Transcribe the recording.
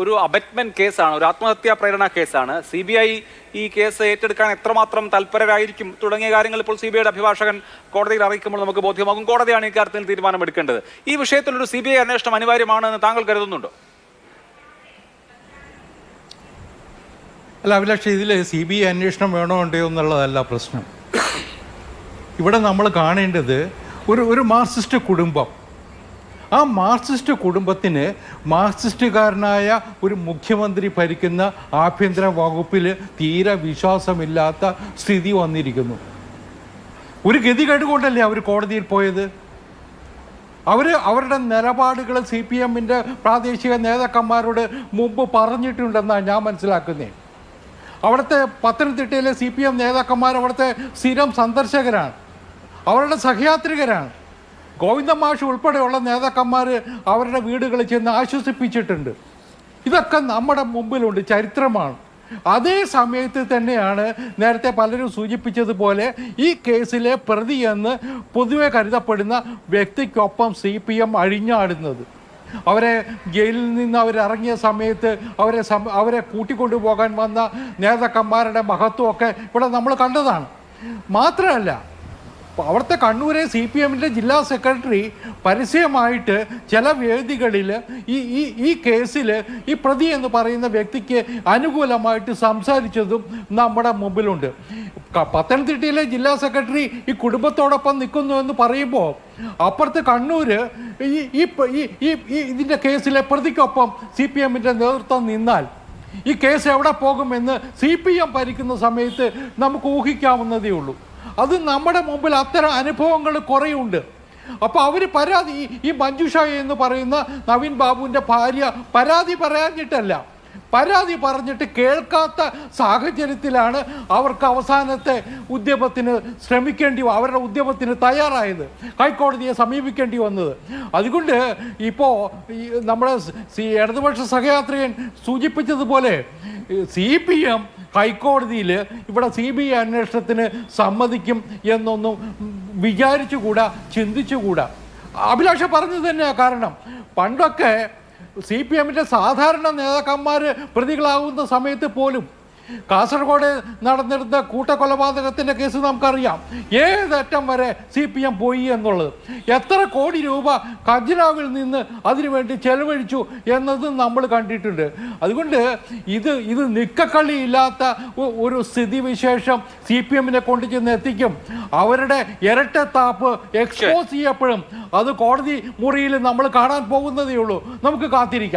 ഒരു അബറ്റ്മെന്റ് കേസാണ് ഒരു ആത്മഹത്യാ പ്രേരണ കേസാണ്. സി ബി ഐ ഈ കേസ് ഏറ്റെടുക്കാൻ എത്രമാത്രം തൽപരരായിരിക്കും? തുടങ്ങിയ കാര്യങ്ങൾ ഇപ്പോൾ സി ബി ഐയുടെ അഭിഭാഷകൻ കോടതിയിൽ അറിയിക്കുമ്പോൾ നമുക്ക് ബോധ്യമാകും. കോടതിയാണ് ഈ കാര്യത്തിൽ തീരുമാനമെടുക്കേണ്ടത്. ഈ വിഷയത്തിൽ ഒരു സി ബി ഐ അന്വേഷണം അനിവാര്യമാണെന്ന് താങ്കൾ കരുതുന്നുണ്ടോ? അല്ല അഭിലാഷ് ഇതിൽ സി ബി ഐ അന്വേഷണം വേണോ ഉണ്ടോ എന്നുള്ളതല്ല പ്രശ്നം. ഇവിടെ നമ്മൾ കാണേണ്ടത് ഒരു ഒരു മാർക്സിസ്റ്റ് കുടുംബം ആ മാർക്സിസ്റ്റ് കുടുംബത്തിന് മാർക്സിസ്റ്റുകാരനായ ഒരു മുഖ്യമന്ത്രി ഭരിക്കുന്ന ആഭ്യന്തര വകുപ്പിൽ തീരെ വിശ്വാസമില്ലാത്ത സ്ഥിതി വന്നിരിക്കുന്നു. ഒരു ഗതികേട് കൊണ്ടല്ലേ അവർ കോടതിയിൽ പോയത്? അവർ അവരുടെ നിലപാടുകൾ സി പി എമ്മിന്റെ പ്രാദേശിക നേതാക്കന്മാരോട് മുമ്പ് പറഞ്ഞിട്ടുണ്ടെന്നാണ് ഞാൻ മനസ്സിലാക്കുന്നത് അവിടുത്തെ പത്തനംതിട്ടയിലെ സി പി എം നേതാക്കന്മാർ അവിടുത്തെ സ്ഥിരം സന്ദർശകരാണ്. അവരുടെ സഹയാത്രികരാണ്. ഗോവിന്ദ മാഷ് ഉൾപ്പെടെയുള്ള നേതാക്കന്മാർ അവരുടെ വീടുകളിൽ ചെന്ന് ആശ്വസിപ്പിച്ചിട്ടുണ്ട്. ഇതൊക്കെ നമ്മുടെ മുമ്പിലുണ്ട് ചരിത്രമാണ്. അതേ സമയത്ത് തന്നെയാണ് നേരത്തെ പലരും സൂചിപ്പിച്ചതുപോലെ ഈ കേസിലെ പ്രതി എന്ന് പൊതുവെ കരുതപ്പെടുന്ന വ്യക്തിക്കൊപ്പം സി പി എം അഴിഞ്ഞാടുന്നത്. അവരെ ജയിലിൽ നിന്ന് അവരിറങ്ങിയ സമയത്ത് അവരെ അവരെ കൂട്ടിക്കൊണ്ടുപോകാൻ വന്ന നേതാക്കന്മാരുടെ മഹത്വമൊക്കെ ഇവിടെ നമ്മൾ കണ്ടതാണ്. മാത്രമല്ല അവിടുത്തെ കണ്ണൂരെ സി പി എമ്മിന്റെ ജില്ലാ സെക്രട്ടറി പരസ്യമായിട്ട് ചില വേദികളിൽ ഈ ഈ ഈ കേസിൽ ഈ പ്രതി എന്ന് പറയുന്ന വ്യക്തിക്ക് അനുകൂലമായിട്ട് സംസാരിച്ചതും നമ്മുടെ മുമ്പിലുണ്ട്. പത്തനംതിട്ടയിലെ ജില്ലാ സെക്രട്ടറി ഈ കുടുംബത്തോടൊപ്പം നിൽക്കുന്നു എന്ന് പറയുമ്പോൾ അപ്പുറത്ത് കണ്ണൂർ ഈ ഈ ഈ ഇതിന്റെ കേസിലെ പ്രതിക്കൊപ്പം സി പി എമ്മിന്റെ നേതൃത്വം നിന്നാൽ ഈ കേസ് എവിടെ പോകുമെന്ന് സി പി എം ഭരിക്കുന്ന സമയത്ത് നമുക്ക് ഊഹിക്കാവുന്നതേ ഉള്ളൂ. അത് നമ്മുടെ മുമ്പിൽ അത്തരം അനുഭവങ്ങൾ കുറേയുണ്ട്. അപ്പോൾ അവർ പരാതി ഈ- മഞ്ജുഷ എന്ന് പറയുന്ന നവീൻ ബാബുവിന്റെ ഭാര്യ പരാതി പറയാഞ്ഞിട്ടല്ല. പരാതി പറഞ്ഞിട്ട് കേൾക്കാത്ത സാഹചര്യത്തിലാണ് അവർക്ക് അവസാനത്തെ ഉദ്യമത്തിന് ശ്രമിക്കേണ്ടി അവരുടെ ഉദ്യമത്തിന് തയ്യാറായത്. ഹൈക്കോടതിയെ സമീപിക്കേണ്ടി വന്നത്. അതുകൊണ്ട് ഇപ്പോൾ നമ്മുടെ ഇടതുപക്ഷ സഹയാത്രികൻ സൂചിപ്പിച്ചതുപോലെ സി പി എം ഹൈക്കോടതിയിൽ ഇവിടെ സി ബി ഐ അന്വേഷണത്തിന് സമ്മതിക്കും എന്നൊന്നും വിചാരിച്ചുകൂടാ ചിന്തിച്ചുകൂടാ. അഭിലാഷ പറഞ്ഞത് തന്നെയാണ് കാരണം. പണ്ടൊക്കെ സി പി എമ്മിന്റെ സാധാരണ നേതാക്കന്മാർ പ്രതികളാകുന്ന സമയത്ത് പോലും കാസർഗോഡ് നടന്നിരുന്ന കൂട്ടക്കൊലപാതകത്തിന്റെ കേസ് നമുക്കറിയാം. ഏതറ്റം വരെ സി പി എം പോയി എന്നുള്ളത്? എത്ര കോടി രൂപ ഖജനാവിൽ നിന്ന് അതിനുവേണ്ടി ചെലവഴിച്ചു എന്നതും നമ്മൾ കണ്ടിട്ടുണ്ട്. അതുകൊണ്ട് ഇത് ഇത് നിക്കക്കള്ളിയില്ലാത്ത ഒ- ഒരു സ്ഥിതിവിശേഷം സി പി എമ്മിനെ കൊണ്ട് ചെന്ന് എത്തിക്കും. അവരുടെ ഇരട്ടത്താപ്പ് എക്സ്പോസ് ചെയ്യപ്പെടും. അത് കോടതി മുറിയിൽ നമ്മൾ കാണാൻ പോകുന്നതേ ഉള്ളൂ. നമുക്ക് കാത്തിരിക്കാം.